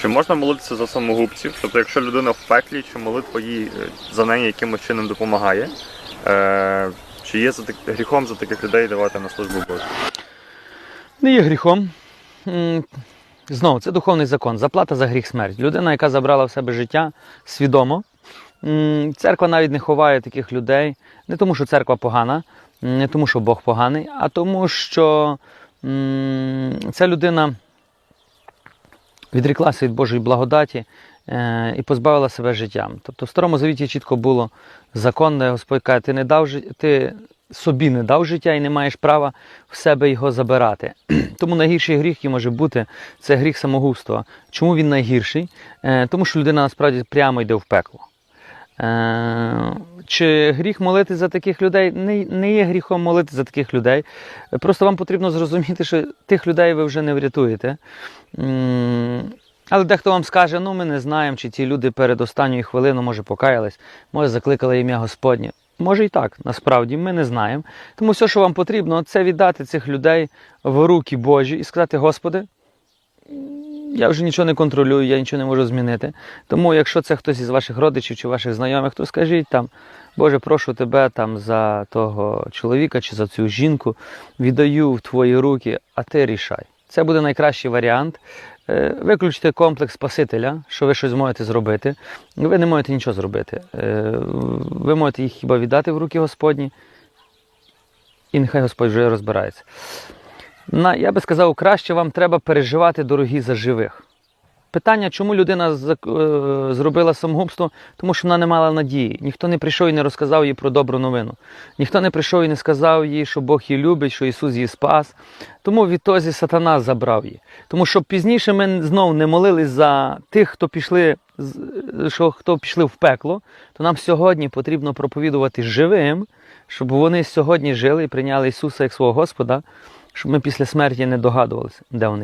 Чи можна молитися за самогубців? Тобто, якщо людина в пеклі, чи молитва їй е, за неї якимось чином допомагає? Е, чи є за так, гріхом за таких людей давати на службу Божу? Не є гріхом. Знову, це духовний закон. Заплата за гріх смерть. Людина, яка забрала в себе життя свідомо. Церква навіть не ховає таких людей. Не тому, що церква погана, не тому, що Бог поганий, а тому, що ця людина відріклася від Божої благодаті е, і позбавила себе життям. Тобто в Старому Завіті чітко було закон, де Господь каже, ти не дав ти собі не дав життя і не маєш права в себе його забирати. Тому найгірший гріх, який може бути, це гріх самогубства. Чому він найгірший? Е, тому що людина насправді прямо йде в пекло. Чи гріх молити за таких людей? Не, не є гріхом молити за таких людей. Просто вам потрібно зрозуміти, що тих людей ви вже не врятуєте. Але дехто вам скаже, ну ми не знаємо, чи ті люди перед останньою хвилиною, може, покаялись, може, закликали ім'я Господнє. Може і так, насправді ми не знаємо. Тому все, що вам потрібно, це віддати цих людей в руки Божі і сказати, Господи, я вже нічого не контролюю, я нічого не можу змінити. Тому, якщо це хтось із ваших родичів чи ваших знайомих, то скажіть там, Боже, прошу тебе там за того чоловіка чи за цю жінку, віддаю в твої руки, а ти рішай. Це буде найкращий варіант. Е, Виключте комплекс Спасителя, що ви щось можете зробити. Ви не можете нічого зробити. Е, Ви можете їх хіба віддати в руки Господні, і нехай Господь вже розбирається. На, я би сказав, краще вам треба переживати дорогі за живих. Питання, чому людина е, зробила самогубство, тому що вона не мала надії. Ніхто не прийшов і не розказав їй про добру новину. Ніхто не прийшов і не сказав їй, що Бог її любить, що Ісус її спас. Тому відтоді сатана забрав її. Тому що пізніше ми знову не молились за тих, хто пішли, що хто пішли в пекло, то нам сьогодні потрібно проповідувати живим, щоб вони сьогодні жили і прийняли Ісуса як свого Господа, щоб ми після смерті не догадувалися, де вони.